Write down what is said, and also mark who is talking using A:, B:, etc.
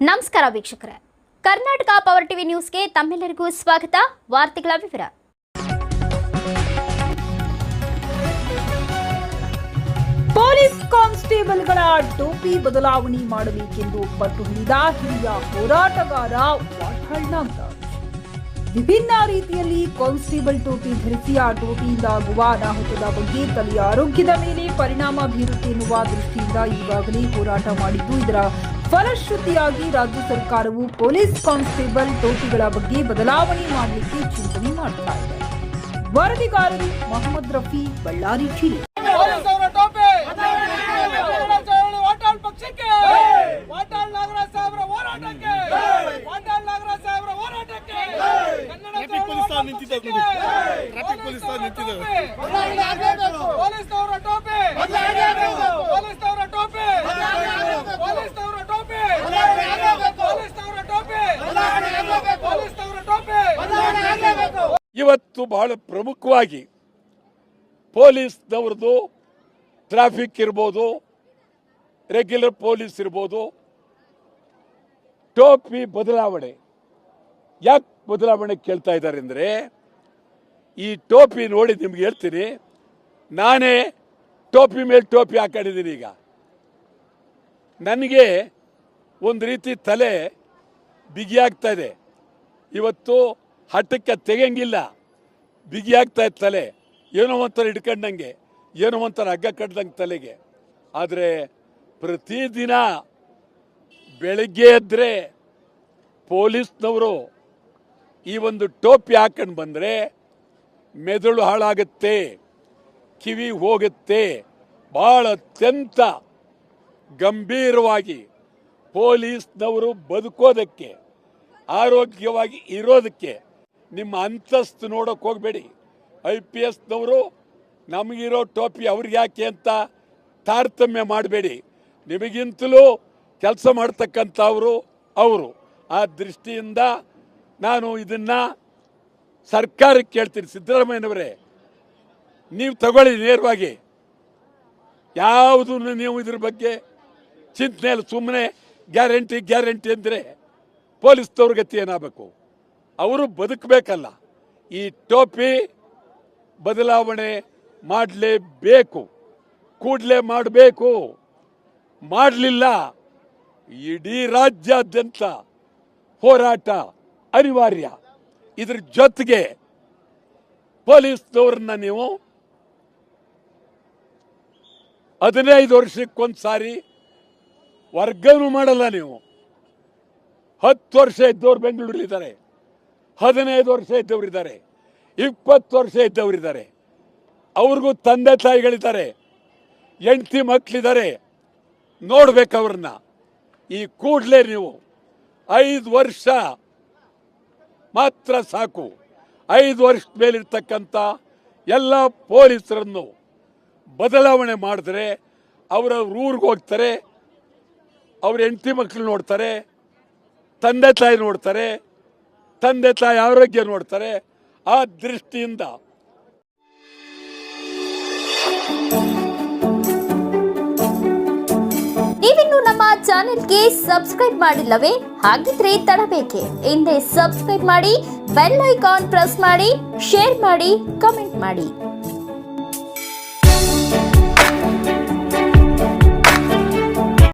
A: ನಮಸ್ಕಾರ ವೀಕ್ಷಕರೇ. Karnataka power TV ನ್ಯೂಸ್ಗೆ ತಮ್ಮೆಲ್ಲರಿಗೂ ಸ್ವಾಗತ. ವಾರ್ತೆಗಳ ವಿವರ.
B: ಪೊಲೀಸ್ ಕಾನ್ಸ್ಟೇಬಲ್ಗಳ ಟೋಪಿ ಬದಲಾವಣೆ ಮಾಡಬೇಕೆಂದು ಪಟ್ಟು ಹಿಡಿದ ಹಿರಿಯ ಹೋರಾಟಗಾರ ವಿಭಿನ್ನ ರೀತಿಯಲ್ಲಿ ಕಾನ್ಸ್ಟೇಬಲ್ ಟೋಪಿ ಧರಿಸಿ ಆ ಟೋಪಿಯಿಂದ ಆಗುವ ಅನಾಹುತದ ಬಗ್ಗೆ ತಲೆಯ ಆರೋಗ್ಯದ ಮೇಲೆ ಪರಿಣಾಮ ಬೀರುತ್ತೆ ಎನ್ನುವ ದೃಷ್ಟಿಯಿಂದ ಈಗಾಗಲೇ ಹೋರಾಟ ಮಾಡಿದ್ದು ಇದರ ಫಲಶ್ರುತಿಯಾಗಿ ರಾಜ್ಯ ಸರ್ಕಾರವು ಪೊಲೀಸ್ ಕಾನ್ಸ್ಟೇಬಲ್ ಟೋಪಿಗಳ ಬಗ್ಗೆ ಬದಲಾವಣೆ ಮಾಡಲಿಕ್ಕೆ ಚಿಂತನೆ ಮಾಡ್ತಾ ಇದೆ ವರದಿಗಾರರು ಮೊಹಮ್ಮದ್ ರಫಿ ಬಳ್ಳಾರಿ ಜಿಲ್ಲೆ
C: ಪೊಲೀಸ್
D: ಇವತ್ತು ಬಹಳ ಪ್ರಮುಖವಾಗಿ ಪೊಲೀಸ್ನವ್ರದ್ದು ಟ್ರಾಫಿಕ್ ಇರ್ಬೋದು ರೆಗ್ಯುಲರ್ ಪೊಲೀಸ್ ಇರ್ಬೋದು, ಟೋಪಿ ಬದಲಾವಣೆ. ಯಾಕೆ ಬದಲಾವಣೆ ಕೇಳ್ತಾ ಇದ್ದಾರೆ ಅಂದರೆ, ಈ ಟೋಪಿ ನೋಡಿ ನಿಮ್ಗೆ ಹೇಳ್ತೀನಿ, ನಾನೇ ಟೋಪಿ ಮೇಲೆ ಟೋಪಿ ಹಾಕೊಂಡಿದ್ದೀನಿ ಈಗ. ನನಗೆ ಒಂದು ರೀತಿ ತಲೆ ಬಿಗಿಯಾಗ್ತಾ ಇದೆ. ಇವತ್ತು ಹಠಕ್ಕೆ ತೆಗೆಯಂಗಿಲ್ಲ. ಬಿಗಿಯಾಗ್ತಾ ಇತ್ತು ತಲೆ. ಏನೋ ಒಂಥರ ಹಿಡ್ಕೊಂಡಂಗೆ, ಏನೋ ಒಂಥರ ಹಗ್ಗ ಕಟ್ದಂಗೆ ತಲೆಗೆ. ಆದರೆ ಪ್ರತಿದಿನ ಬೆಳಗ್ಗೆ ಎದ್ದರೆ ಪೊಲೀಸ್ನವರು ಈ ಒಂದು ಟೋಪಿ ಹಾಕೊಂಡು ಬಂದರೆ ಮೆದುಳು ಹಾಳಾಗುತ್ತೆ, ಕಿವಿ ಹೋಗುತ್ತೆ. ಭಾಳ ಅತ್ಯಂತ ಗಂಭೀರವಾಗಿ ಪೊಲೀಸ್ನವರು ಬದುಕೋದಕ್ಕೆ, ಆರೋಗ್ಯವಾಗಿ ಇರೋದಕ್ಕೆ ನಿಮ್ಮ ಅಂತಸ್ತು ನೋಡೋಕೆ ಹೋಗಬೇಡಿ. ಐ ಪಿ ಎಸ್ನವರು ನಮಗಿರೋ ಟೋಪಿ ಅವ್ರಿಗೆ ಯಾಕೆ ಅಂತ ತಾರತಮ್ಯ ಮಾಡಬೇಡಿ. ನಿಮಗಿಂತಲೂ ಕೆಲಸ ಮಾಡ್ತಕ್ಕಂಥವರು ಅವರು ಆ ದೃಷ್ಟಿಯಿಂದ ನಾನು ಇದನ್ನು ಸರ್ಕಾರಕ್ಕೆ ಕೇಳ್ತೀನಿ. ಸಿದ್ದರಾಮಯ್ಯನವರೇ, ನೀವು ತಗೊಳ್ಳಿ ನೇರವಾಗಿ. ಯಾವುದನ್ನು ನೀವು ಇದ್ರ ಬಗ್ಗೆ ಚಿಂತನೆ ಇಲ್ಲ. ಸುಮ್ಮನೆ ಗ್ಯಾರಂಟಿ ಗ್ಯಾರಂಟಿ ಅಂದರೆ ಪೊಲೀಸ್ನವ್ರ ಗತಿ ಏನಾಗಬೇಕು? ಅವರು ಬದುಕಬೇಕಲ್ಲ. ಈ ಟೋಪಿ ಬದಲಾವಣೆ ಮಾಡಲೇಬೇಕು. ಕೂಡಲೇ ಮಾಡಬೇಕು. ಮಾಡಲಿಲ್ಲ. ಇಡೀ ರಾಜ್ಯಾದ್ಯಂತ ಹೋರಾಟ ಅನಿವಾರ್ಯ. ಇದ್ರ ಜೊತೆಗೆ ಪೊಲೀಸ್ನವ್ರನ್ನ ನೀವು ಹದಿನೈದು ವರ್ಷಕ್ಕೊಂದು ಸಾರಿ ವರ್ಗನೂ ಮಾಡಲ್ಲ ನೀವು. ಹತ್ತು ವರ್ಷ ಇದ್ದವ್ರು ಬೆಂಗಳೂರಲ್ಲಿದ್ದಾರೆ. ಹದಿನೈದು ವರ್ಷ ಇದ್ದವರಿದ್ದಾರೆ, ಇಪ್ಪತ್ತು ವರ್ಷ ಇದ್ದವರಿದ್ದಾರೆ. ಅವ್ರಿಗೂ ತಂದೆ ತಾಯಿಗಳಿದ್ದಾರೆ, ಹೆಂಡತಿ ಮಕ್ಕಳಿದ್ದಾರೆ ನೋಡ್ಬೇಕು ಅವ್ರನ್ನ. ಈ ಕೂಡಲೇ ನೀವು ಐದು ವರ್ಷ ಮಾತ್ರ ಸಾಕು. ಐದು ವರ್ಷ ಮೇಲಿರ್ತಕ್ಕಂಥ ಎಲ್ಲ ಪೊಲೀಸರನ್ನು ಬದಲಾವಣೆ ಮಾಡಿದ್ರೆ, ಅವರ ಊರಿಗೆ ಹೋಗ್ತಾರೆ, ಅವ್ರ ಹೆಂಡತಿ ಮಕ್ಕಳು ನೋಡ್ತಾರೆ, ತಂದೆ ತಾಯಿ ನೋಡ್ತಾರೆ ತಂದೆ ತಾಯಿ ಆರೋಗ್ಯ ನೋಡ್ತಾರೆ ಆ ದೃಷ್ಟಿಯಿಂದ.
A: ನೀವಿನ್ನು ನಮ್ಮ ಚಾನೆಲ್ಗೆ ಸಬ್ಸ್ಕ್ರೈಬ್ ಮಾಡಿಲ್ಲವೇ? ಹಾಗಿದ್ರೆ ತಡಬೇಕೆ. ಹಿಂದೆ ಸಬ್ಸ್ಕ್ರೈಬ್ ಮಾಡಿ, ಬೆಲ್ ಐಕಾನ್ ಪ್ರೆಸ್ ಮಾಡಿ, ಶೇರ್ ಮಾಡಿ, ಕಮೆಂಟ್ ಮಾಡಿ.